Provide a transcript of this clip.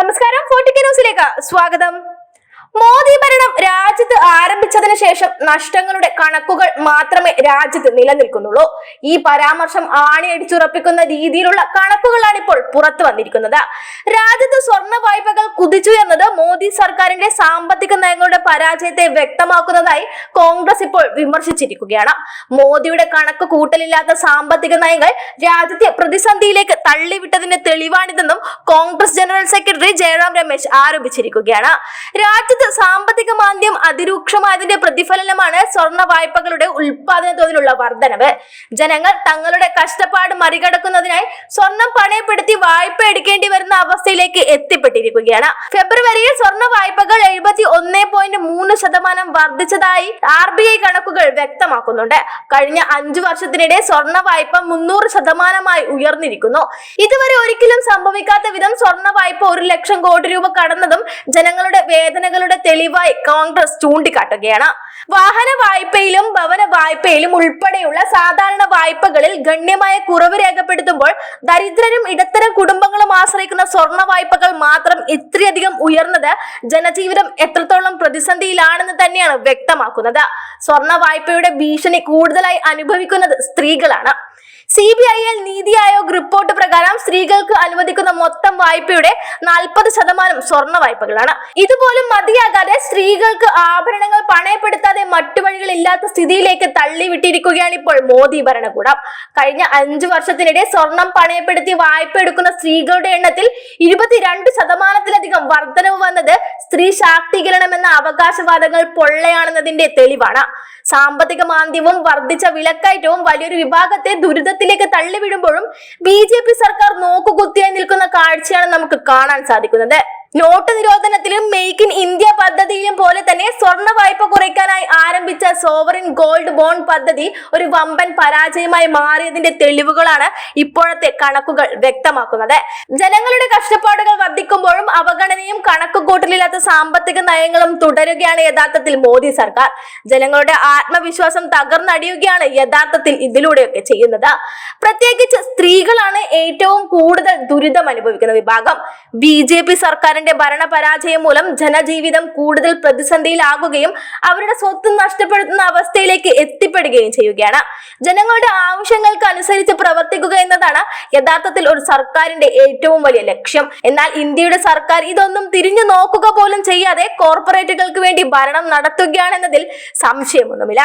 വാർത്തകളിലേക്ക് സ്വാഗതം. മോദി ഭരണം രാജ്യത്ത് ആരംഭിച്ചതിന് ശേഷം നഷ്ടങ്ങളുടെ കണക്കുകൾ മാത്രമേ രാജ്യത്ത് നിലനിൽക്കുന്നുള്ളൂ. ഈ പരാമർശം ആണിയടിച്ചുറപ്പിക്കുന്ന രീതിയിലുള്ള കണക്കുകളാണ് ഇപ്പോൾ പുറത്തു വന്നിരിക്കുന്നത്. രാജ്യത്ത് സ്വർണ വായ്പകൾ കുതിച്ചുയർന്നത് മോദി സർക്കാരിന്റെ സാമ്പത്തിക നയങ്ങളുടെ പരാജയത്തെ വ്യക്തമാക്കുന്നതായി കോൺഗ്രസ് ഇപ്പോൾ വിമർശിച്ചിരിക്കുകയാണ്. മോദിയുടെ കണക്ക് കൂട്ടലില്ലാത്ത സാമ്പത്തിക നയങ്ങൾ രാജ്യത്തെ പ്രതിസന്ധിയിലേക്ക് തള്ളിവിട്ടതിന്റെ തെളിവാണിതെന്നും കോൺഗ്രസ് ജനറൽ സെക്രട്ടറി ജയറാം രമേശ് ആരോപിച്ചിരിക്കുകയാണ്. രാജ്യത്ത് സാമ്പത്തിക മാന്ദ്യം അതിരൂക്ഷമായതിന്റെ പ്രതിഫലനമാണ് സ്വർണ വായ്പകളുടെ ഉൽപാദന തോതിലുള്ള വർധനവ്. ജനങ്ങൾ തങ്ങളുടെ കഷ്ടപ്പാട് മറികടക്കുന്നതിനായി സ്വർണം പണയപ്പെടുത്തി വായ്പ എടുക്കേണ്ടി വരുന്ന അവസ്ഥയിലേക്ക് എത്തിപ്പെട്ടിരിക്കുകയാണ്. ഫെബ്രുവരിയിൽ സ്വർണ വായ്പകൾ എഴുപത്തി ഒന്ന് പോയിന്റ് മൂന്ന് ശതമാനം വർദ്ധിച്ചതായി ആർ ബി ഐ കണക്കുകൾ വ്യക്തമാക്കുന്നുണ്ട്. കഴിഞ്ഞ അഞ്ചു വർഷത്തിനിടെ സ്വർണ വായ്പ മുന്നൂറ് ശതമാനമായി ഉയർന്നിരിക്കുന്നു. ഇതുവരെ ഒരിക്കലും സംഭവിക്കാത്ത വിധം സ്വർണ വായ്പ ഒരു ലക്ഷം കോടി രൂപ കടന്നതും ജനങ്ങളുടെ വേദനകളുടെ തെളിവായി കോൺഗ്രസ് ചൂണ്ടിക്കാട്ടുകയാണ്. വാഹന വായ്പയിലും ഭവന വായ്പയിലും ഉൾപ്പെടെയുള്ള സാധാരണ വായ്പകളിൽ ഗണ്യമായ കുറവ് രേഖപ്പെടുത്തുമ്പോൾ ദരിദ്രരും ഇടത്തരം കുടുംബങ്ങളും ആശ്രയിക്കുന്ന സ്വർണ വായ്പകൾ മാത്രം ഇത്രയധികം ഉയർന്നത് ജനജീവിതം എത്രത്തോളം പ്രതിസന്ധിയിലാണെന്ന് തന്നെയാണ് വ്യക്തമാക്കുന്നത്. സ്വർണ വായ്പയുടെ ഭീഷണി കൂടുതലായി അനുഭവിക്കുന്നത് സ്ത്രീകളാണ്. C B I L NITI Aayog report പ്രകാരം സ്ത്രീകൾക്ക് അനുവദിക്കുന്ന മൊത്തം വായ്പയുടെ നാൽപ്പത് ശതമാനം സ്വർണ വായ്പകളാണ്. ഇതുപോലും മതിയാകാതെ സ്ത്രീകൾക്ക് ആഭരണങ്ങൾ പണയപ്പെടുത്താതെ മറ്റു വഴികളില്ലാത്ത സ്ഥിതിയിലേക്ക് തള്ളിവിട്ടിരിക്കുകയാണ് ഇപ്പോൾ മോദി ഭരണകൂടം. കഴിഞ്ഞ അഞ്ചു വർഷത്തിനിടെ സ്വർണം പണയപ്പെടുത്തി വായ്പ എടുക്കുന്ന സ്ത്രീകളുടെ എണ്ണത്തിൽ ഇരുപത്തിരണ്ട് ശതമാനത്തിലധികം വർധനവ് വന്നത് സ്ത്രീ ശാക്തീകരണം എന്ന അവകാശവാദങ്ങൾ പൊള്ളയാണെന്നതിന്റെ തെളിവാണ്. സാമ്പത്തിക മാന്ദ്യവും വർദ്ധിച്ച വിലക്കയറ്റവും വലിയൊരു വിഭാഗത്തെ ദുരിതത്തിലേക്ക് തള്ളിവിടുമ്പോഴും ബി സർക്കാർ നോക്കുകുത്തിയായി നിൽക്കുന്ന കാഴ്ചയാണ് നമുക്ക് കാണാൻ സാധിക്കുന്നത്. നോട്ട് നിരോധനത്തിലും മെയ്ക്ക് ഇൻ ഇന്ത്യ പദ്ധതിയിലും പോലെ തന്നെ സ്വർണ വായ്പ കുറയ്ക്കാനായി ആരംഭിച്ച സോവറിൻ ഗോൾഡ് ബോണ്ട് പദ്ധതി ഒരു വമ്പൻ പരാജയമായി മാറിയതിന്റെ തെളിവുകളാണ് ഇപ്പോഴത്തെ കണക്കുകൾ വ്യക്തമാക്കുന്നത്. ജനങ്ങളുടെ കഷ്ടപ്പാടുകൾ വർദ്ധിക്കുമ്പോഴും അവഗണനയും കണക്കുകൂട്ടലില്ലാത്ത സാമ്പത്തിക നയങ്ങളും തുടരുകയാണ് യഥാർത്ഥത്തിൽ മോദി സർക്കാർ. ജനങ്ങളുടെ ആത്മവിശ്വാസം തകർന്നടിയുകയാണ് യഥാർത്ഥത്തിൽ ഇതിലൂടെയൊക്കെ ചെയ്യുന്നത്. പ്രത്യേകിച്ച് സ്ത്രീകളാണ് ഏറ്റവും കൂടുതൽ ദുരിതം അനുഭവിക്കുന്ന വിഭാഗം. ബി ജെ പി സർക്കാരിന്റെ ഭരണപരാജയം മൂലം ജനജീവിതം കൂടുതൽ പ്രതിസന്ധിയിലാകുകയും അവരുടെ സ്വത്ത് നഷ്ടപ്പെടുത്തുന്ന അവസ്ഥയിലേക്ക് എത്തിപ്പെടുകയും ചെയ്യുകയാണ്. ജനങ്ങളുടെ ആവശ്യങ്ങൾക്ക് അനുസരിച്ച് പ്രവർത്തിക്കുക എന്നതാണ് യഥാർത്ഥത്തിൽ ഒരു സർക്കാരിന്റെ ഏറ്റവും വലിയ ലക്ഷ്യം. എന്നാൽ ഇന്ത്യയുടെ സർക്കാർ ഇതൊന്നും തിരിഞ്ഞു നോക്കുക പോലും ചെയ്യാതെ കോർപ്പറേറ്റുകൾക്ക് വേണ്ടി ഭരണം നടത്തുകയാണെന്നതിൽ സംശയമൊന്നുമില്ല.